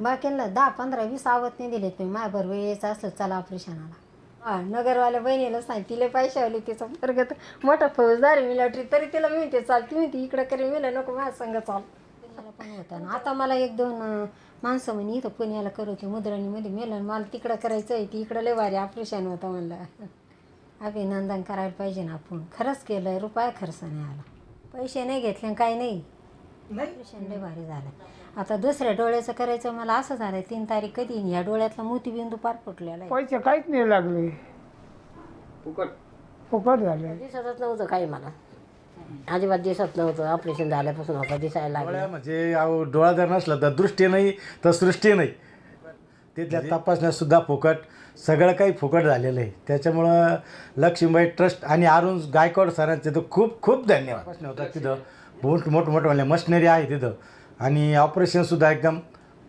बाकीला दहा पंधरा वीस आवत नाही दिलेत मी. माझ्या बरोबर यायचं असलं चला ऑपरेशनाला. हा नगरवाल्या बहिणीला सांग तिला पैसे आले तिचा वर्गात मोठा फौजदार आहे मिलिटरी तरी तिला मी म्हणते चाल ती इकडं करी मिळलं नको माझ्या संग चाल. मला पण होतं ना. आता मला एक दोन माणसं म्हणे इथं पुण्याला करवते मुद्राणीमध्ये. मेलं मला तिकडं करायचं आहे ती इकडं लय भारी ऑपरेशन होतं म्हणलं. अभिनंदन करायला पाहिजे ना आपण. खरंच केलं रुपया खर्च नाही आला. पैसे नाही घेतले काही नाही. ऑपरेशन लय भारी झालं. आता दुसऱ्या डोळ्याचं करायचं मला असं झालं तीन तारीख कधी येईन? या डोळ्यातला मोतीबिंदू पार फुटलेला आहे. पैसे काहीच नाही लागले. फुकट. फुकट झाले. दिसतच नव्हतं काही मला. अजिबात दिसत नव्हतं. ऑपरेशन झाल्यापासून होतं दिसायला लागलं. डोळ्या म्हणजे अहो, डोळा जर नसला तर दृष्टी नाही तर सृष्टी नाही. तिथल्या तपासण्या सुद्धा फुकट. सगळं काही फुकट झालेलं आहे. त्याच्यामुळं लक्ष्मीबाई ट्रस्ट आणि अरुण गायकवाड सरांचे तर खूप खूप धन्यवाद. तपासण्या होतात तिथं. मोठ मोठमोठ्या मशिनरी आहे तिथं. आणि ऑपरेशनसुद्धा एकदम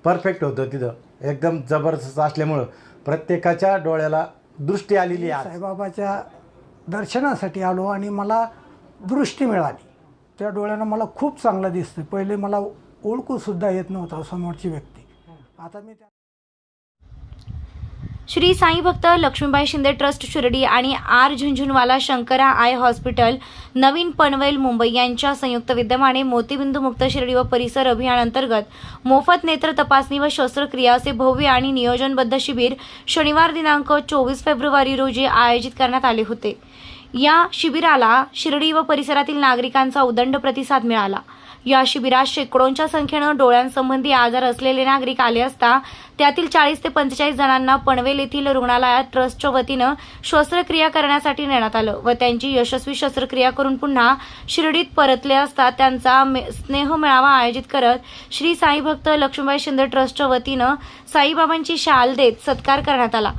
परफेक्ट होतं तिथं. एकदम जबरदस्त असल्यामुळं प्रत्येकाच्या डोळ्याला दृष्टी आलेली आहे साईबाबाच्या दर्शनासाठी आलो आणि मला दृष्टी मिळाली. त्या डोळ्यानं मला खूप चांगलं दिसतं. पहिले मला ओळखूसुद्धा येत नव्हता समोरची व्यक्ती. आता मी त्या श्री साई भक्त लक्ष्मीबाई शिंदे ट्रस्ट शिर्डी आणि R Jhunjhunwala Shankara eye hospital नवीन पनवेल मुंबई यांच्या संयुक्त विद्यमाने मोतीबिंदू मुक्त शिर्डी व परिसर अभियानांतर्गत मोफत नेत्र तपासणी व शस्त्रक्रिया असे भव्य आणि नियोजनबद्ध शिबिर शनिवार दिनांक चोवीस फेब्रुवारी रोजी आयोजित करण्यात आले होते. या शिबिराला शिर्डी व परिसरातील नागरिकांचा उदंड प्रतिसाद मिळाला. या शिबिरात शेकडोंच्या संख्येनं डोळ्यांसंबंधी आजार असलेले नागरिक आले असता त्यातील चाळीस ते पंचेचाळीस जणांना पनवेल येथील रुग्णालयात ट्रस्टच्या वतीनं शस्त्रक्रिया करण्यासाठी नेण्यात आलं व त्यांची यशस्वी शस्त्रक्रिया करून पुन्हा शिर्डीत परतले असता त्यांचा मे- स्नेह मेळावा आयोजित करत श्री साई भक्त लक्ष्मीबाई शिंदे ट्रस्टच्या वतीनं साईबाबांची शाल देत सत्कार करण्यात आला.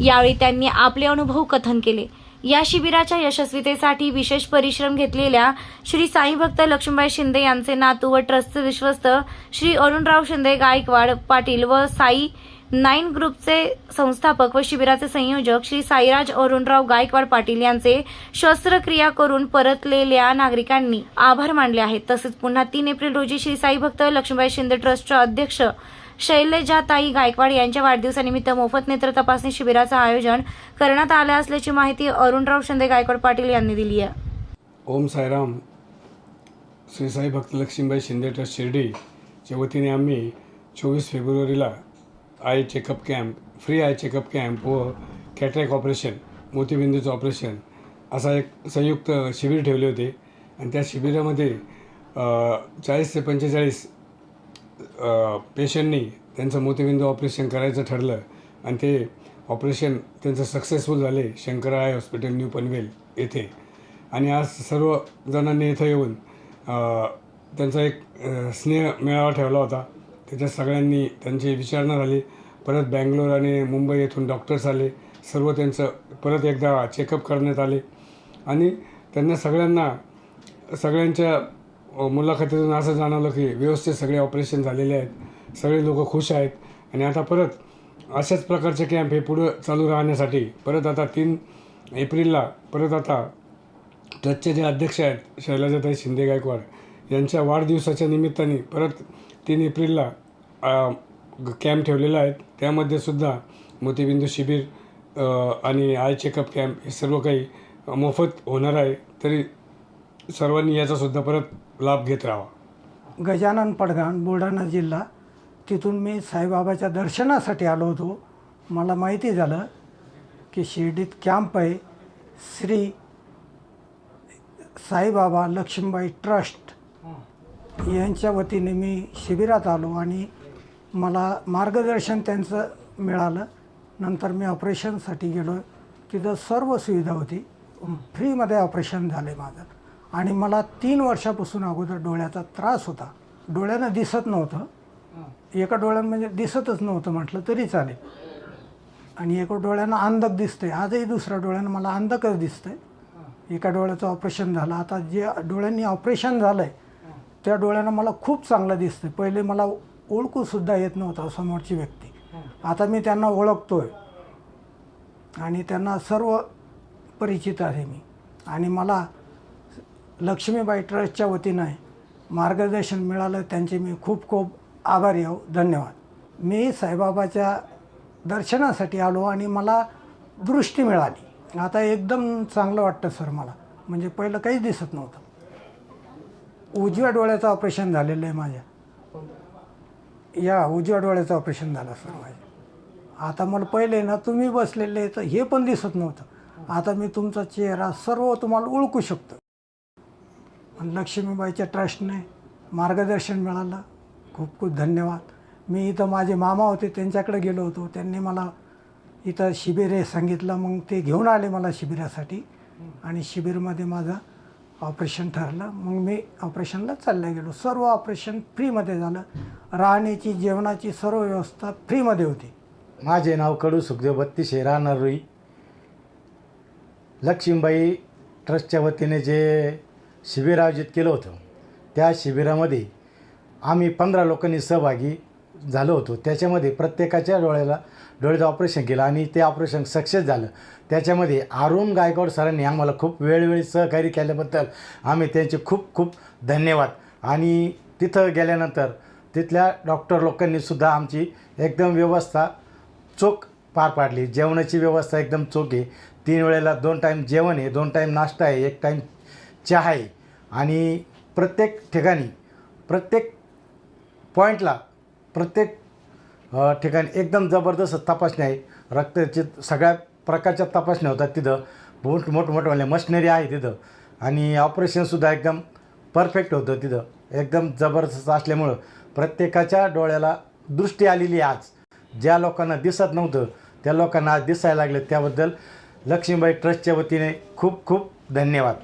यावेळी त्यांनी आपले अनुभव कथन केले. या शिबिराच्या यशस्वीतेसाठी विशेष परिश्रम घेतलेल्या श्री साई भक्त लक्ष्मीबाई शिंदे यांचे नातू व ट्रस्टचे विश्वस्त श्री अरुणराव शिंदे गायकवाड पाटील व साई नाईन ग्रुपचे संस्थापक व शिबिराचे संयोजक श्री साईराज अरुणराव गायकवाड पाटील यांचे शस्त्रक्रिया करून परतलेल्या नागरिकांनी आभार मानले आहेत. तसेच पुन्हा तीन एप्रिल रोजी श्री साई भक्त लक्ष्मीबाई शिंदे ट्रस्टच्या अध्यक्ष शैलजाताई गायकवाड यांच्या वाढदिवसानिमित्त मोफत नेत्र तपासणी शिबिराचं आयोजन करण्यात आलं असल्याची माहिती अरुणराव शिंदे गायकवाड पाटील यांनी दिली आहे. ओम साईराम. श्री साई भक्त लक्ष्मीबाई शिंदे ट्रस्ट शिर्डीच्या वतीने आम्ही चोवीस फेब्रुवारीला eye checkup camp free eye checkup camp व कॅटरॅक ऑपरेशन मोतीबिंदूचं ऑपरेशन असा एक संयुक्त शिबिर ठेवले होते. आणि त्या शिबिरामध्ये चाळीस ते पंचेचाळीस पेशंटनी त्यांचं मोतीबिंदू ऑपरेशन करायचं ठरलं आणि ते ऑपरेशन त्यांचं सक्सेसफुल झाले Shankara eye hospital new Panvel येथे. आणि आज सर्व जणांनी इथं येऊन त्यांचा एक स्नेह मेळावा ठेवला होता. त्याच्यात सगळ्यांनी त्यांची विचारणा झाली. परत बँगलोर आणि मुंबई येथून डॉक्टर्स आले. सर्व त्यांचं परत एकदा चेकअप करण्यात आले. आणि त्यांना सगळ्यांना सगळ्यांच्या मुलाखतीतून असं जाणवलं की व्यवस्थित सगळे ऑपरेशन झालेले आहेत सगळे लोक खुश आहेत. आणि आता परत अशाच प्रकारचे कॅम्प हे पुढं चालू राहण्यासाठी परत आता तीन एप्रिलला परत आता ट्रस्टचे जे अध्यक्ष आहेत शैलाजाताई शिंदे गायकवाड यांच्या वाढदिवसाच्या निमित्ताने परत तीन एप्रिलला कॅम्प ठेवलेला आहे त्यामध्ये सुद्धा मोतीबिंदू शिबिर आणि आय चेकअप कॅम्प हे सर्व काही मोफत होणार आहे. तरी सर्वांनी याचासुद्धा परत लाभ घेत राहावा. गजानन पडगाण बुलढाणा जिल्हा. तिथून मी साईबाबाच्या दर्शनासाठी आलो होतो. मला माहिती झालं की शिर्डीत कॅम्प आहे. श्री साईबाबा लक्ष्मीबाई ट्रस्ट यांच्या वतीने मी शिबिरात आलो आणि मला मार्गदर्शन त्यांचं मिळालं. नंतर मी ऑपरेशनसाठी गेलो. तिथं सर्व सुविधा होती. फ्रीमध्ये ऑपरेशन झाले माझं. आणि मला तीन वर्षापासून अगोदर डोळ्याचा त्रास होता. डोळ्यानं दिसत नव्हतं. एका डोळ्यानं म्हणजे दिसतच नव्हतं म्हटलं तरी चालेल. आणि एका डोळ्यानं अंधक दिसतंय. आजही दुसऱ्या डोळ्यानं मला अंधकच दिसतंय. एका डोळ्याचं ऑपरेशन झालं. आता जे डोळ्यांनी ऑपरेशन झालं आहे त्या डोळ्यानं मला खूप चांगलं दिसतंय. पहिले मला ओळखूसुद्धा येत नव्हता समोरची व्यक्ती. आता मी त्यांना ओळखतोय. आणि त्यांना सर्व परिचित आहे मी. आणि मला लक्ष्मीबाई ट्रस्टच्या वतीनं मार्गदर्शन मिळालं त्यांचे मी खूप खूप आभारी आहो. धन्यवाद. मी साईबाबाच्या दर्शनासाठी आलो आणि मला दृष्टी मिळाली. आता एकदम चांगलं वाटतं सर मला. म्हणजे पहिलं काहीच दिसत नव्हतं. उजव्या डोळ्याचं ऑपरेशन झालेलं आहे माझ्या. या उजव्या डोळ्याचं ऑपरेशन झालं सर माझ्या. आता मला पहिले ना तुम्ही बसलेले तर हे पण दिसत नव्हतं. आता मी तुमचा चेहरा सर्व तुम्हाला ओळखू शकतो. आणि लक्ष्मीबाईच्या ट्रस्टने मार्गदर्शन मिळालं. खूप खूप धन्यवाद. मी इथं माझे मामा होते त्यांच्याकडे गेलो होतो. त्यांनी मला इथं शिबिर हे सांगितलं. मग ते घेऊन आले मला शिबिरासाठी. आणि शिबिरमध्ये माझं ऑपरेशन ठरलं. मग मी ऑपरेशनला चालल्या गेलो. सर्व ऑपरेशन फ्रीमध्ये झालं. राहण्याची जेवणाची सर्व व्यवस्था फ्रीमध्ये होती. माझे नाव कडू सुखदेव बत्तीशे राहणार रुई. लक्ष्मीबाई ट्रस्टच्या वतीने जे शिबिर आयोजित केलं होतं. त्या शिबिरामध्ये आम्ही पंधरा लोकांनी सहभागी झालो होतो. त्याच्यामध्ये प्रत्येकाच्या डोळ्याला डोळ्याचं ऑपरेशन केलं आणि ते ऑपरेशन सक्सेस झालं. त्याच्यामध्ये अरुण गायकवाड सरांनी आम्हाला खूप वेळोवेळी सहकार्य केल्याबद्दल आम्ही त्यांचे खूप खूप धन्यवाद. आणि तिथं गेल्यानंतर तिथल्या डॉक्टर लोकांनीसुद्धा आमची एकदम व्यवस्था चोख पार पाडली. जेवणाची व्यवस्था एकदम चोख आहे. तीन वेळेला दोन टाईम जेवण आहे दोन टाईम नाश्ता आहे एक टाईम चहा आहे. आणि प्रत्येक ठिकाणी प्रत्येक पॉईंटला प्रत्येक ठिकाणी एकदम जबरदस्त तपासणी आहे. रक्ताची सगळ्या प्रकारच्या तपासण्या होतात तिथं. मोठ मोठमोठ्यावाल्या म्हणजे मशिनरी आहे तिथं. आणि ऑपरेशनसुद्धा एकदम परफेक्ट होतं तिथं. एकदम जबरदस्त असल्यामुळं प्रत्येकाच्या डोळ्याला दृष्टी आलेली आहे आज. ज्या लोकांना दिसत नव्हतं त्या लोकांना आज दिसायला लागलं त्याबद्दल लक्ष्मीबाई ट्रस्टच्या वतीने खूप खूप धन्यवाद.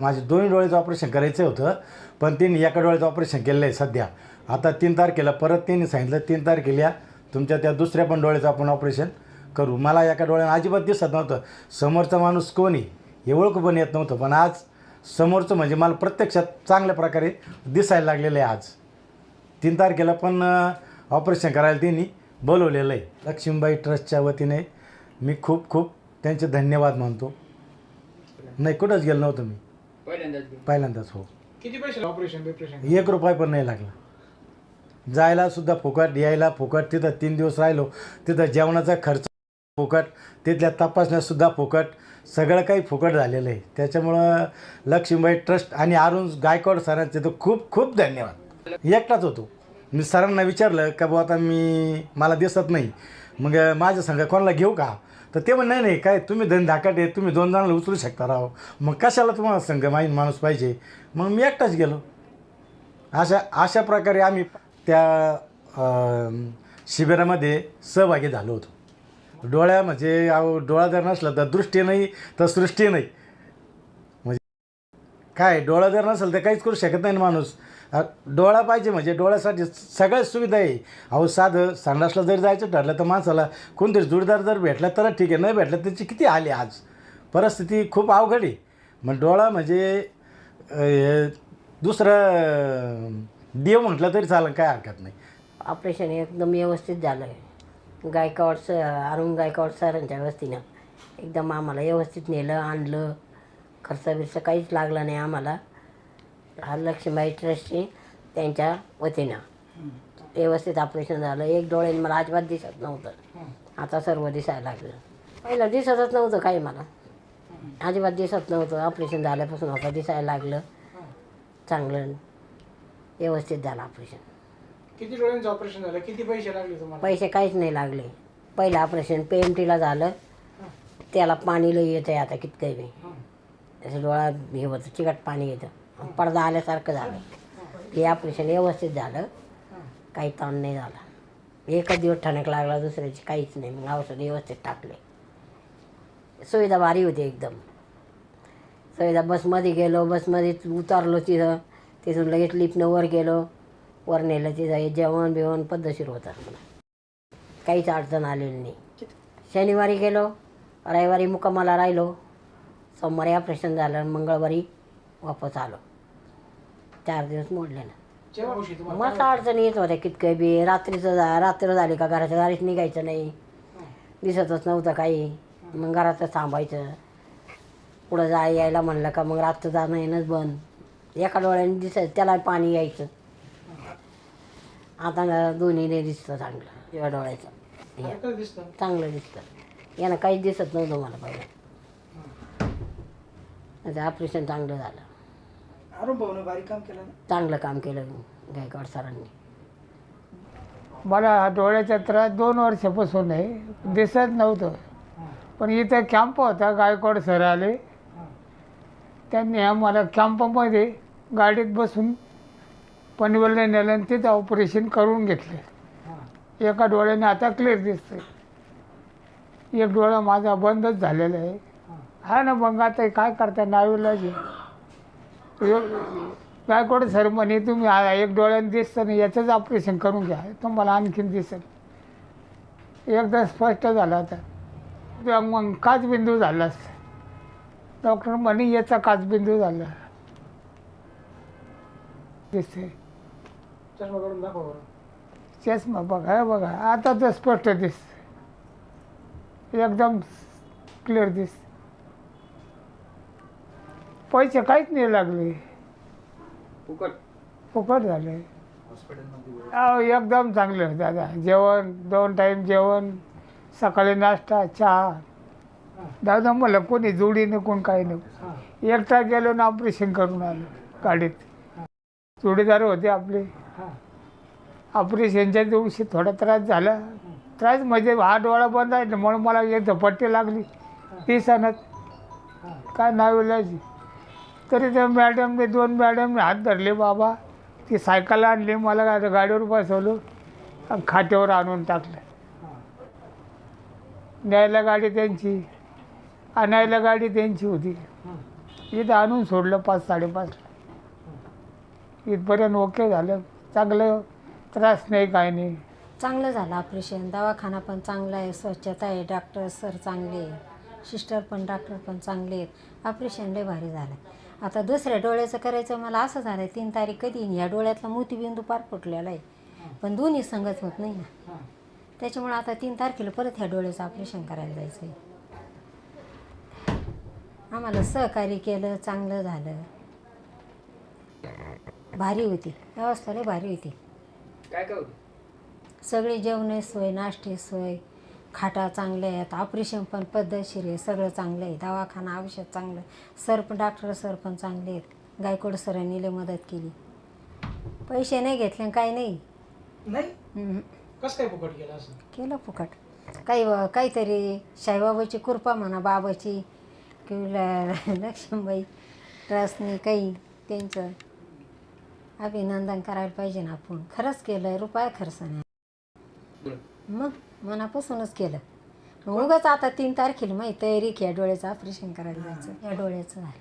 माझे दोन्ही डोळ्याचं ऑपरेशन करायचं होतं पण त्यांनी एका डोळ्याचं ऑपरेशन केलेलं आहे सध्या. आता तीन तारखेला परत त्यांनी सांगितलं तीन तारखेला तुमच्या त्या दुसऱ्या पण डोळ्याचं आपण ऑपरेशन करू. मला एका डोळ्यानं अजिबात दिसत नव्हतं. समोरचा माणूस कोणी हे ओळख पण येत नव्हतं पण आज समोरचं म्हणजे मला प्रत्यक्षात चांगल्या प्रकारे दिसायला लागलेलं आहे आज. तीन तारखेला पण ऑपरेशन करायला त्यांनी बोलवलेलं आहे. लक्ष्मीबाई ट्रस्टच्या वतीने मी खूप खूप त्यांचे धन्यवाद मानतो. नाही कुठंच गेलो नव्हतं मी. पहिल्यांदाच पहिल्यांदाच हो. किती पैसे ऑपरेशन बिपरेशन एक रुपया पण नाही लागला. जायला सुद्धा फुकट यायला फुकट तिथं तीन दिवस राहिलो तिथं जेवणाचा खर्च फुकट तिथल्या तपासण्यासुद्धा फुकट सगळं काही फुकट झालेलं आहे. त्याच्यामुळं लक्ष्मीबाई ट्रस्ट आणि अरुण गायकवाड सरांचे तर खूप खूप धन्यवाद. एकटाच होतो. मी सरांना विचारलं का बुवा आता मी मला दिसत नाही. मग माझ्या संघ कोणाला घेऊ का? तर ते म्हण नाही नाही काय तुम्ही धन धाकट आहे तुम्ही दोन जणांना उचलू शकता राव. मग कशाला तुम्हाला संघ माहीत माणूस पाहिजे? मग मी एकटाच गेलो. अशा अशा प्रकारे आम्ही त्या शिबिरामध्ये सहभागी झालो होतो. डोळ्या म्हणजे अहो डोळा जर नसला तर दृष्टी नाही तर सृष्टी नाही. म्हणजे काय डोळा जर नसेल तर काहीच करू शकत नाही माणूस. डोळा पाहिजे म्हणजे डोळ्यासाठी सगळ्याच सुविधा आहे. अहो साधं संडासला जर जायचं ठरलं तर माणसाला कोणतरी जोडदार जर भेटला तर ठीक आहे नाही भेटलं त्याची किती आली आज? परिस्थिती खूप अवघड आहे. मग डोळा म्हणजे दुसरं देव म्हटलं तरी चालेल काय हरकत नाही. ऑपरेशन एकदम व्यवस्थित झालं आहे गायकवाड स अरुण गायकवाड सरांच्या वस्तीनं एकदम आम्हाला व्यवस्थित नेलं आणलं. खर्च बिर्च काहीच लागला नाही आम्हाला. लक्ष्मीबाई ट्रस्टची त्यांच्या वतीनं. व्यवस्थित ऑपरेशन झालं. एक डोळ्याने मला अजिबात दिसत नव्हतं. आता सर्व दिसायला लागलं. पहिलं दिसतच नव्हतं काही मला. अजिबात दिसत नव्हतं. ऑपरेशन झाल्यापासून आता दिसायला लागलं. चांगलं. व्यवस्थित झालं ऑपरेशन किती डोळ्यांचं ऑपरेशन झालं? किती पैसे लागले तुम्हाला? पैसे काहीच नाही लागले. पहिलं ऑपरेशन पी एम टीला झालं. त्याला पाणी लई येतं आहे आता कितकं बी. असं डोळा हे होतं. चिकट पाणी येतं. पडदा आल्यासारखं झालं. हे ऑपरेशन व्यवस्थित झालं. काही ताण नाही झाला. एकच दिवस ठणक लागला दुसऱ्याची काहीच नाही. मग औषध व्यवस्थित टाकले. सुविधा भारी होती एकदम. सुविधा बसमध्ये गेलो बसमध्ये उतरलो तिथं. तिथून लगेच लिफ्टनं वर गेलो. वर नेलं तिथं. हे जेवण बिवण पद्धतशीर होतं मला काहीच अडचण आलेली नाही. शनिवारी गेलो. रविवारी मुक्कामाला राहिलो. सोमवारी ऑपरेशन झालं. मंगळवारी वापस आलो. चार दिवस मोडले ना. जेव्हा उशी तुम्हाला मस्त अडचणी येत होत्या कितकं बी. रात्रीचं जा रात्र झाली का घराच्या दारीच निघायचं नाही. दिसतच नव्हतं काही. मग घरातच थांबायचं. पुढं जाय यायला म्हणलं का मग रात्र जाणं येणंच बंद. एका डोळ्याने दिसायचं त्याला पाणी यायचं. आता ना दोन्हीने दिसतं चांगलं या डोळ्याचं. कसं दिसतं. चांगलं दिसतं. यानं काहीच दिसत नव्हतं मला पहिलं. आता ऑपरेशन चांगलं झालं. अरुण भाऊने बारीक काम केलं ना? चांगलं काम केलं गायकवाड सरांनी. मला हा डोळ्याचा त्रास दोन वर्षापासून आहे. दिसत नव्हतं. पण इथं कॅम्प होता गायकवाड सर आले. त्यांनी आम्हाला कॅम्पमध्ये गाडीत बसून पनवेलला नेलं आणि तिथं ऑपरेशन करून घेतलं. एका डोळ्याने आता क्लिअर दिसतंय. एक डोळा माझा बंदच झालेला आहे. हा ना मग आता काय करता? नावीलाज. आहे. गायकवाड सर म्हणे तुम्ही एक डोळ्याने दिसतं ना याचंच ऑपरेशन करून घ्या. तुम्हाला आणखीन दिसेल. एकदा स्पष्ट झालं आता. तेव्हा मग काचबिंदू झाला डॉक्टर म्हणे याचा काचबिंदू झाला. दिसते चष्मा बघा बघा. आता तर स्पष्ट दिसत एकदम क्लिअर दिस पैसे काहीच नाही लागले. फुकट. फुकट झाले. अहो एकदम चांगलं दादा. जेवण दोन टाईम जेवण सकाळी नाश्ता चहा. दादा मला कोणी जोडी कोण काही नको एकटा गेलो ना ऑपरेशन करून आलो गाडीत. जोडीदार होते आपले. ऑपरेशनच्या दिवशी थोडा त्रास झाला. त्रास म्हणजे हा डोळा बंद आहे म्हणून मला एक झपट्टी लागली. ती सणत काय नाव इलाज? तरी त्या मॅडमने दोन मॅडमने हात धरले बाबा ती सायकल आणली मला काय गाडीवर बसवलं आणि आणून टाकलं. न्यायला गाडी त्यांची आणायला गाडी त्यांची होती. इथं आणून सोडलं पाच साडेपाचला इथपर्यंत ओके झालं. चांगलं त्रास नाही काय नाही. चांगलं झालं ऑपरेशन दवाखाना पण चांगला आहे स्वच्छता आहे. डॉक्टर सर चांगले आहे. सिस्टर पण डॉक्टर पण चांगले आहेत. ऑपरेशन लय भारी झालं. आता दुसऱ्या डोळ्याचं करायचं मला असं झालं आहे तीन तारीख कधी येईन? या डोळ्यातला मोतीबिंदू पार फुटलेला आहे. पण दोन्ही संगत होत नाही ना. त्याच्यामुळे आता तीन तारखेला परत ह्या डोळ्याचं ऑपरेशन करायला जायचं आहे आम्हाला सहकार्य केलं चांगलं झालं. भारी होती. व्यवस्था लय भारी होती. काय काय होतं? सगळी जेवणे सोय नाश्ते सोय. खाटा चांगल्या आहेत ऑपरेशन पण पद्धतशीर आहे सगळं चांगलं आहे दवाखाना औषध चांगलं सर पण डॉक्टर सर पण चांगले आहेत. गायकवाड सरांनी लय मदत केली. पैसे नाही घेतले काही नाही. नाही? हम्म. कसं काय फुकट केलं असं? केलं फुकट. काही काहीतरी साईबाबाची कृपा म्हणा बाबाची किंवा लक्ष्मीबाई ट्रस्टनी काही त्यांचं अभिनंदन करायला पाहिजे ना आपण. खरंच केलं रुपया खर्च नाही. मग? मनापासूनच केलं. मग उगाच आता तीन तारखेला माहिती तयारी की या डोळ्याचं ऑपरेशन करायला जायचं. या डोळ्याचं झालं.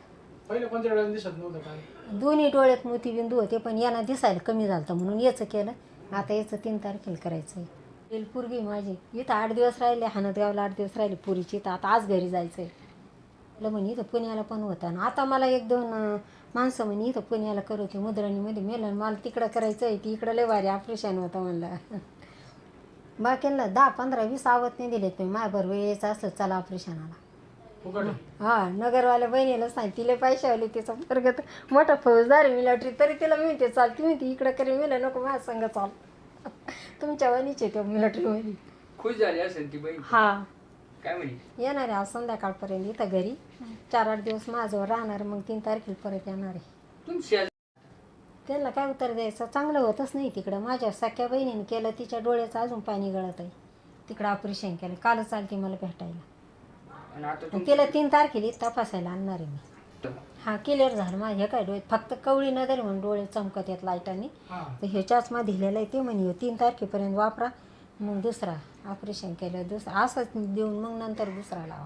पहिलं कोणत्या वेळेला दिसत नव्हतं काय? दोन्ही डोळ्यात मोतीबिंदू होते पण यांना दिसायला कमी झालं होतं म्हणून याचं केलं. आता याचं तीन तारखेला करायचं आहे पूर्वी माझी. इथं आठ दिवस राहिले हानतगावला आठ दिवस राहिले पुरीची. तर आता आज घरी जायचं आहे म्हटलं म्हणे इथं पुण्याला पण होतं ना. आता मला एक दोन अं, माणसं म्हणे इथं पुण्याला करत होती मुद्राणीमध्ये मेलं मला तिकडं करायचं आहे ती इकडं लय भारी ऑपरेशन होतं म्हणलं. बाकीला दहा पंधरा वीस आवत नाही दिले तुम्ही. माझ्याबरोबर यायचं असलं चला ऑपरेशनाला फुकट. हा नगरवाल्या बहिणीला सांग तिला पैसे आले तिचा वर्गात मोठा फौजदार आहे मिलिटरी तरी तिला मी म्हणते चाल ती म्हणते इकडं करी मिळलं नको माझ्या संग चाल. तुमच्या वणीचे ते मिलिटरीमध्ये खुश झाली असेल ती बहीण. हा. काय म्हणे? येणार आहे आज संध्याकाळपर्यंत इथं घरी. चार आठ दिवस माझ्यावर राहणार मग तीन तारखेला परत येणार आहे. तुम्ही त्यांना काय उत्तर द्यायचं? चांगलं होतच नाही तिकडं. माझ्या सख्या बहिणीने केलं तिच्या डोळ्याचं अजून पाणी गळत आहे. तिकडं ऑपरेशन केलं. कालच चालते मला भेटायला. आणि आता आणि तुम तिला तीन तारखेला तपासायला आणणार आहे मी. हा क्लिअर झालं. माझ्या काय डोळे फक्त कवळी नजर म्हणून डोळे चमकत आहेत लाईटाने. हां. तर हे चष्मा दिलेला आहे ते म्हणे तीन तारखेपर्यंत वापरा. मग दुसरा ऑपरेशन केलं. दुसरा असंच देऊन मग नंतर दुसरा लावा.